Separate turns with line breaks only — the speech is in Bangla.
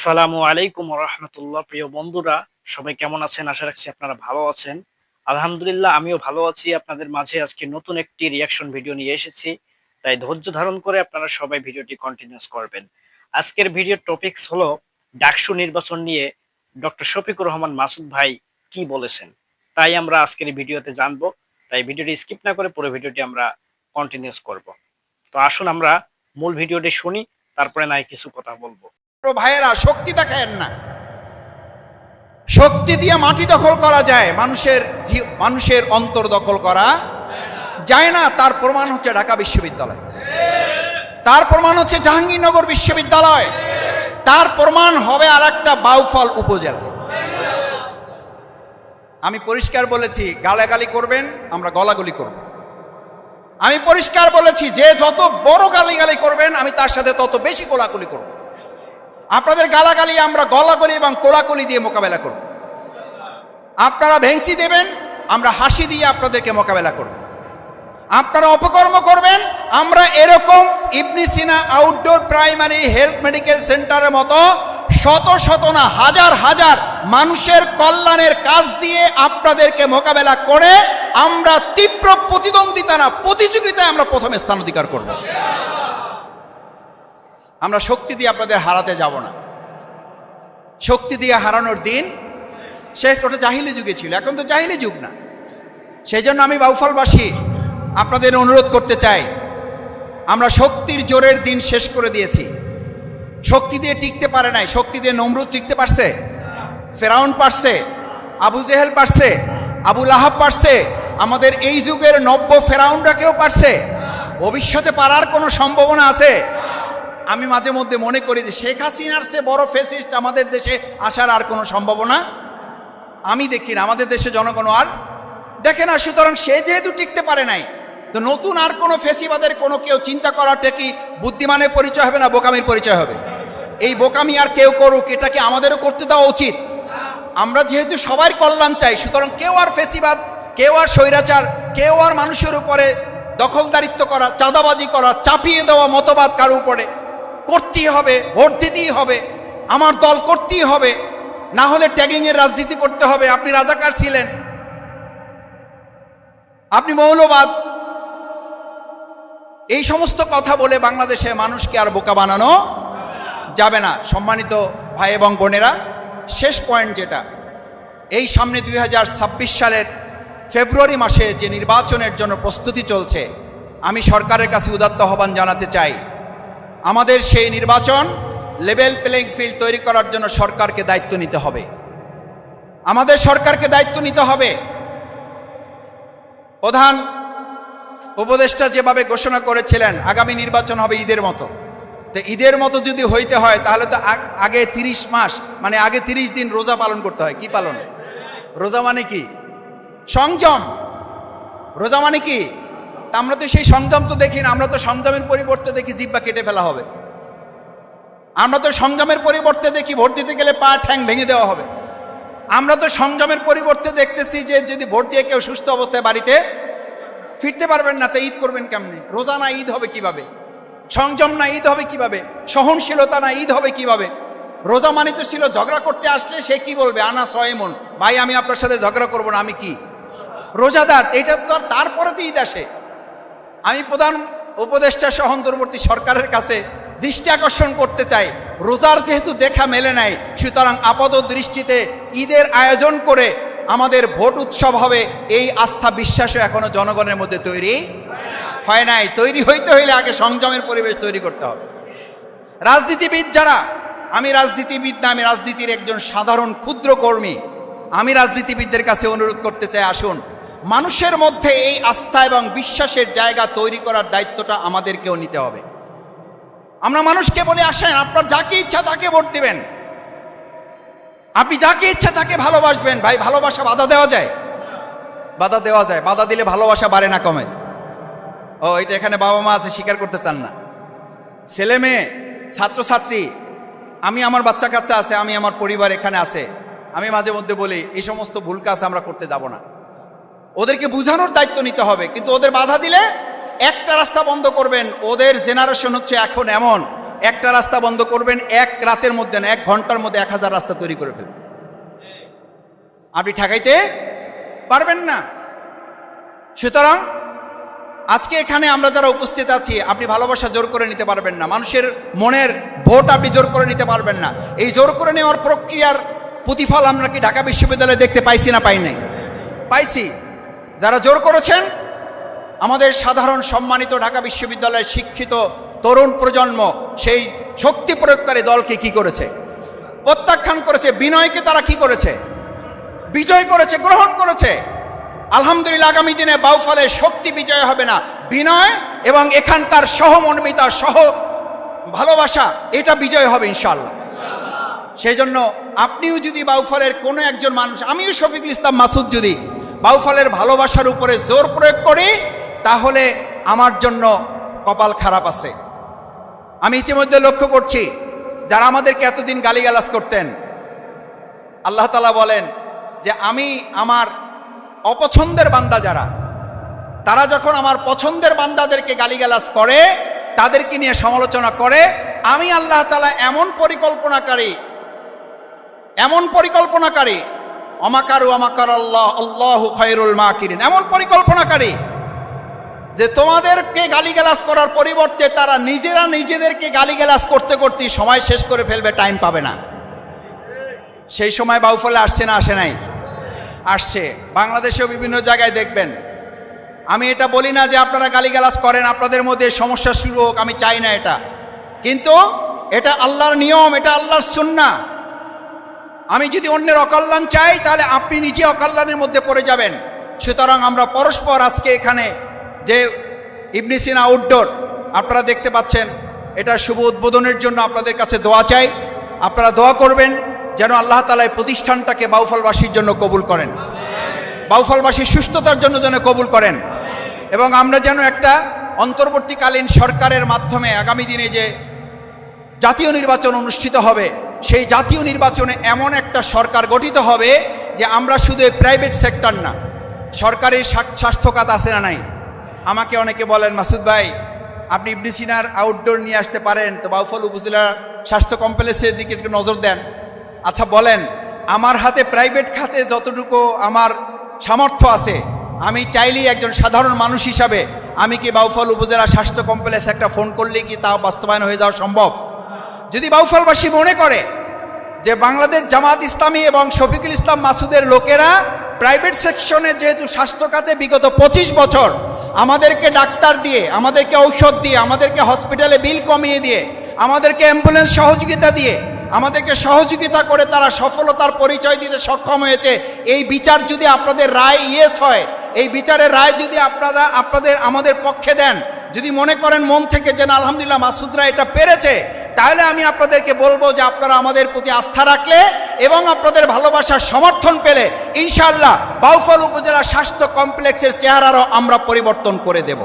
আসসালামু আলাইকুম রহমতুল্লাহ। প্রিয় বন্ধুরা, সবাই কেমন আছেন? আশা রাখছি আপনারা ভালো আছেন। আলহামদুলিল্লাহ, আমিও ভালো আছি। আপনাদের মাঝে আজকে নতুন একটি রিয়াকশন ভিডিও নিয়ে এসেছি। তাই ধৈর্য ধারণ করে আপনারা সবাই ভিডিওটি কন্টিনিউস করবেন। আজকের ভিডিওর টপিকস হলো ডাকসু নির্বাচন নিয়ে ডক্টর শফিকুর রহমান মাসুদ ভাই কি বলেছেন। তাই আমরা আজকের ভিডিওতে জানব। তাই ভিডিওটি স্কিপ না করে পুরো ভিডিওটি আমরা কন্টিনিউস করব। তো আসুন আমরা মূল ভিডিওটি শুনি, তারপরে নাই কিছু কথা বলব।
ভাইয়েরা, শক্তি দেখায়েন না। শক্তি দিয়ে মাটি দখল করা যায়, মানুষের মানুষের অন্তর দখল করা যায় না। তার প্রমাণ হচ্ছে ঢাকা বিশ্ববিদ্যালয়। তার প্রমাণ হচ্ছে জাহাঙ্গীরনগর বিশ্ববিদ্যালয়। তার প্রমাণ হবে আর একটা বাউফল উপজেলা। আমি পরিষ্কার বলেছি, গালাগালি করবেন, আমরা গলাগলি করব। আমি পরিষ্কার বলেছি, যে যত বড় গালিগালি করবেন, আমি তার সাথে তত বেশি গোলাগুলি করব। আপনাদের গালাগালি আমরা গলাগলি এবং কোলাকুলি দিয়ে মোকাবেলা করব। আপনারা ভেংচি দেবেন, আমরা হাসি দিয়ে আপনাদেরকে মোকাবেলা করব। আপনারা অপকর্ম করবেন, আমরা এরকম Ibn Sina outdoor primary health medical সেন্টারের মতো শত শত না হাজার হাজার মানুষের কল্যাণের কাজ দিয়ে আপনাদেরকে মোকাবেলা করে আমরা তীব্র প্রতিদ্বন্দ্বিতা না প্রতিযোগিতায় আমরা প্রথমে স্থান অধিকার করব। আমরা শক্তি দিয়ে আপনাদের হারাতে যাব না। শক্তি দিয়ে হারানোর দিন, সে ওটা জাহিলি যুগে ছিল, এখন তো জাহিলি যুগ না। সেই জন্য আমি বাউফলবাসী আপনাদের অনুরোধ করতে চাই, আমরা শক্তির জোরের দিন শেষ করে দিয়েছি। শক্তি দিয়ে টিকতে পারে নাই, শক্তি দিয়ে নমরুদ টিকতে পারছে, ফেরাউন পারছে, আবু জেহেল পারছে, আবু লাহাব পারছে, আমাদের এই যুগের নব্য ফেরাউনরা কেউ পারছে। ভবিষ্যতে পারার কোনো সম্ভাবনা আছে? আমি মাঝে মধ্যে মনে করি যে শেখ হাসিনার চেয়ে বড় ফেসিস্ট আমাদের দেশে আসার আর কোনো সম্ভাবনা আমি দেখি না, আমাদের দেশে জনগণ আর দেখে না, সুতরাং সে যেহেতু টিকতে পারে নাই, তো নতুন আর কোনো ফেসিবাদের কোনো কেউ চিন্তা করাটা কি বুদ্ধিমানের পরিচয় হবে না বোকামির পরিচয় হবে? এই বোকামি আর কেউ করুক এটাকে আমাদেরও করতে দেওয়া উচিত? আমরা যেহেতু সবার কল্যাণ চাই, সুতরাং কেউ আর ফেসিবাদ, কেউ আর স্বৈরাচার, কেউ আর মানুষের উপরে দখলদারিত্ব করা, চাঁদাবাজি করা, চাপিয়ে দেওয়া মতবাদ কারও উপরে করতেই হবে, ভোট দিতেই হবে, আমার দল করতেই হবে, না হলে ট্যাগিংয়ের রাজনীতি করতে হবে। আপনি রাজাকার ছিলেন। আপনি মৌলবাদ। এই সমস্ত কথা বলে বাংলাদেশে মানুষকে আর বোকা বানানো যাবে না। সম্মানিত ভাই এবং বোনেরা, শেষ পয়েন্ট যেটা, এই সামনে দুই হাজার ছাব্বিশ সালের ফেব্রুয়ারি মাসে যে নির্বাচনের জন্য প্রস্তুতি চলছে, আমি সরকারের কাছে উদাত্ত আহ্বান জানাতে চাই। আমাদের সেই নির্বাচন লেভেল প্লেইং ফিল্ড তৈরি করার জন্য সরকারকে দায়িত্ব নিতে হবে। আমাদের সরকারকে দায়িত্ব নিতে হবে। প্রধান উপদেষ্টা যেভাবে ঘোষণা করেছিলেন, আগামী নির্বাচন হবে ঈদের মতো। তো ঈদের মতো যদি হইতে হয়, তাহলে তো আগে তিরিশ মাস মানে আগে তিরিশ দিন রোজা পালন করতে হয়। কি পালন? রোজা মানে কি? সংযম। রোজা মানে কি? তা আমরা তো সেই সংযম তো দেখি না, আমরা তো সংযমের পরিবর্তে দেখি জিব্বা কেটে ফেলা হবে। আমরা তো সংযমের পরিবর্তে দেখি ভোট দিতে গেলে পা ঠ্যাং ভেঙে দেওয়া হবে। আমরা তো সংযমের পরিবর্তে দেখতেছি যে যদি ভোট দিয়ে কেউ সুস্থ অবস্থায় বাড়িতে ফিরতে পারবেন না, তো ঈদ করবেন কেমনে? রোজা না ঈদ হবে কীভাবে? সংযম না ঈদ হবে কীভাবে? সহনশীলতা না ঈদ হবে কীভাবে? রোজা মানে তো ছিল ঝগড়া করতে আসলে সে কি বলবে? আনা সয়মন ভাই, আমি আপনার সাথে ঝগড়া করব না, আমি কি? রোজাদার, এটা তো তারপরে তো ঈদ আসে। আমি প্রধান উপদেষ্টা সহ অন্তর্বর্তী সরকারের কাছে দৃষ্টি আকর্ষণ করতে চাই। রোজার যেহেতু দেখা মেলে নাই, সুতরাং আপাত দৃষ্টিতে ঈদের আয়োজন করে আমাদের ভোট উৎসব হবে এই আস্থা বিশ্বাসও এখনও জনগণের মধ্যে তৈরি হয় নাই। তৈরি হইতে হইলে আগে সংযমের পরিবেশ তৈরি করতে হবে। রাজনীতিবিদ যারা, আমি রাজনীতিবিদ না, আমি রাজনীতির একজন সাধারণ ক্ষুদ্র কর্মী, আমি রাজনীতিবিদদের কাছে অনুরোধ করতে চাই, আসুন মানুষের মধ্যে এই আস্থা এবং বিশ্বাসের জায়গা তৈরি করার দায়িত্বটা আমাদেরকেও নিতে হবে। আমরা মানুষকে বলে, আসেন, আপনার যাকে ইচ্ছা তাকে ভোট দিবেন। আপনি যাকে ইচ্ছা তাকে ভালোবাসবেন। ভাই, ভালোবাসা বাধা দেওয়া যায়? বাধা দেওয়া যায়। বাধা দিলে ভালোবাসা বাড়ে না, কমে। ও, এটা এখানে বাবা মা আছে, স্বীকার করতে চান না। ছেলে মেয়ে, ছাত্রছাত্রী, আমি আমার বাচ্চা কাচ্চা আছে, আমি আমার পরিবার এখানে আছে। আমি মাঝে মধ্যে বলি, এই সমস্ত ভুল কাজ আমরা করতে যাব না। ওদেরকে বুঝানোর দায়িত্ব নিতে হবে। কিন্তু ওদের বাধা দিলে একটা রাস্তা বন্ধ করবেন, ওদের জেনারেশন হচ্ছে এখন এমন। একটা রাস্তা বন্ধ করবেন, এক রাতের মধ্যে না, এক ঘণ্টার মধ্যে এক হাজার রাস্তা তৈরি করে ফেলবেন। আপনি ঠেকাইতে পারবেন না। সুতরাং আজকে এখানে আমরা যারা উপস্থিত আছি, আপনি ভালোবাসা জোর করে নিতে পারবেন না। মানুষের মনের ভোট আপনি জোর করে নিতে পারবেন না। এই জোর করে নেওয়ার প্রক্রিয়ার প্রতিফল আমরা কি ঢাকা বিশ্ববিদ্যালয়ে দেখতে পাইছি না পাই নাই? পাইছি। যারা জোর করেছেন, আমাদের সাধারণ সম্মানিত ঢাকা বিশ্ববিদ্যালয়ের শিক্ষিত তরুণ প্রজন্ম সেই শক্তি প্রয়োগকারী দলকে কি করেছে? প্রত্যাখ্যান করেছে, বিনয়কে তারা কি করেছে? বিজয় করেছে, গ্রহণ করেছে। আলহামদুলিল্লাহ, আগামী দিনে বাউফলের শক্তি বিজয় হবে না। বিনয় এবং এখানকার সহমর্মিতা সহ ভালোবাসা, এটা বিজয় হবে ইনশাল্লাহ সেই জন্য আপনিও যদি বাউফলের কোনো একজন মানুষ, আমিও শফিকুল ইসলাম মাসুদ যদি বাউফলের ভালোবাসার উপরে জোর প্রয়োগ করি, তাহলে আমার জন্য কপাল খারাপ আছে। আমি ইতিমধ্যে লক্ষ্য করছি, যারা আমাদেরকে এতদিন গালিগালাজ করতেন, আল্লাহ তালা বলেন যে আমি আমার অপছন্দের বান্দা যারা, তারা যখন আমার পছন্দের বান্দাদেরকে গালিগালাজ করে, তাদেরকে নিয়ে সমালোচনা করে, আমি আল্লাহ তালা এমন পরিকল্পনাকারী এমন পরিকল্পনাকারী অমাকারু অমাকার আল্লাহ আল্লাহ খয়রুল মাকিরিন। এমন পরিকল্পনাকারী যে তোমাদেরকে গালিগালাজ করার পরিবর্তে তারা নিজেরা নিজেদেরকে গালিগালাজ করতে করতে সময় শেষ করে ফেলবে, টাইম পাবে না। সেই সময় বাউফলে আসছে না, আসে নাই? আসছে। বাংলাদেশেও বিভিন্ন জায়গায় দেখবেন। আমি এটা বলি না যে আপনারা গালিগালাজ করেন, আপনাদের মধ্যে সমস্যা শুরু হোক, আমি চাই না এটা। কিন্তু এটা আল্লাহর নিয়ম, এটা আল্লাহর সুন্না আমি যদি অন্যের অকল্যাণ চাই, তাহলে আপনি নিজে অকল্যাণের মধ্যে পড়ে যাবেন। সুতরাং আমরা পরস্পর আজকে এখানে যে ইবনিসিন আউটডোর আপনারা দেখতে পাচ্ছেন, এটা শুভ উদ্বোধনের জন্য আপনাদের কাছে দোয়া চাই। আপনারা দোয়া করবেন যেন আল্লাহ তালা এই প্রতিষ্ঠানটাকে বাউফলবাসীর জন্য কবুল করেন। বাউফলবাসীর সুস্থতার জন্য যেন কবুল করেন। এবং আমরা যেন একটা অন্তর্বর্তীকালীন সরকারের মাধ্যমে আগামী দিনে যে জাতীয় নির্বাচন অনুষ্ঠিত হবে সেই জাতীয় নির্বাচনে এমন একটা সরকার গঠিত হবে যে আমরা শুধু প্রাইভেট সেক্টর না, সরকারের স্বা- স্বাস্থ্য খাত আছে না নাই? আমাকে অনেকে বলেন, মাসুদ ভাই, আপনি ইবনি সিনার আউটডোর নিয়ে আসতে পারেন, তো বাউফল উপজেলা স্বাস্থ্য কমপ্লেক্সের দিকে একটু নজর দেন। আচ্ছা বলেন, আমার হাতে প্রাইভেট খাতে যতটুকু আমার সামর্থ্য আছে, আমি চাইলেই একজন সাধারণ মানুষ হিসাবে আমি কি বাউফল উপজেলা স্বাস্থ্য কমপ্লেক্স একটা ফোন করলে কি তা বাস্তবায়ন হয়ে যাওয়া সম্ভব? যদি বাউফলবাসী মনে করে যে বাংলাদেশ জামাত ইসলামী এবং শফিকুল ইসলাম মাসুদের লোকেরা প্রাইভেট সেকশনে যেহেতু স্বাস্থ্য খাতে বিগত পঁচিশ বছর আমাদেরকে ডাক্তার দিয়ে, আমাদেরকে ঔষধ দিয়ে, আমাদেরকে হসপিটালে বিল কমিয়ে দিয়ে, আমাদেরকে অ্যাম্বুলেন্স সহযোগিতা দিয়ে, আমাদেরকে সহযোগিতা করে তারা সফলতার পরিচয় দিতে সক্ষম হয়েছে, এই বিচার যদি আপনাদের রায় ইয়েস হয়, এই বিচারের রায় যদি আপনারা, আপনাদের, আমাদের পক্ষে দেন, যদি মনে করেন মন থেকে যেন আলহামদুলিল্লাহ মাসুদরা এটা পেরেছে তাহলে আমি আপনাদেরকে বলব যে আপনারা আমাদের প্রতি আস্থা রাখলে এবং আপনাদের ভালোবাসার সমর্থন পেলে ইনশাল্লাহ বাউফল উপজেলা স্বাস্থ্য কমপ্লেক্সের চেহারারও আমরা পরিবর্তন করে দেব।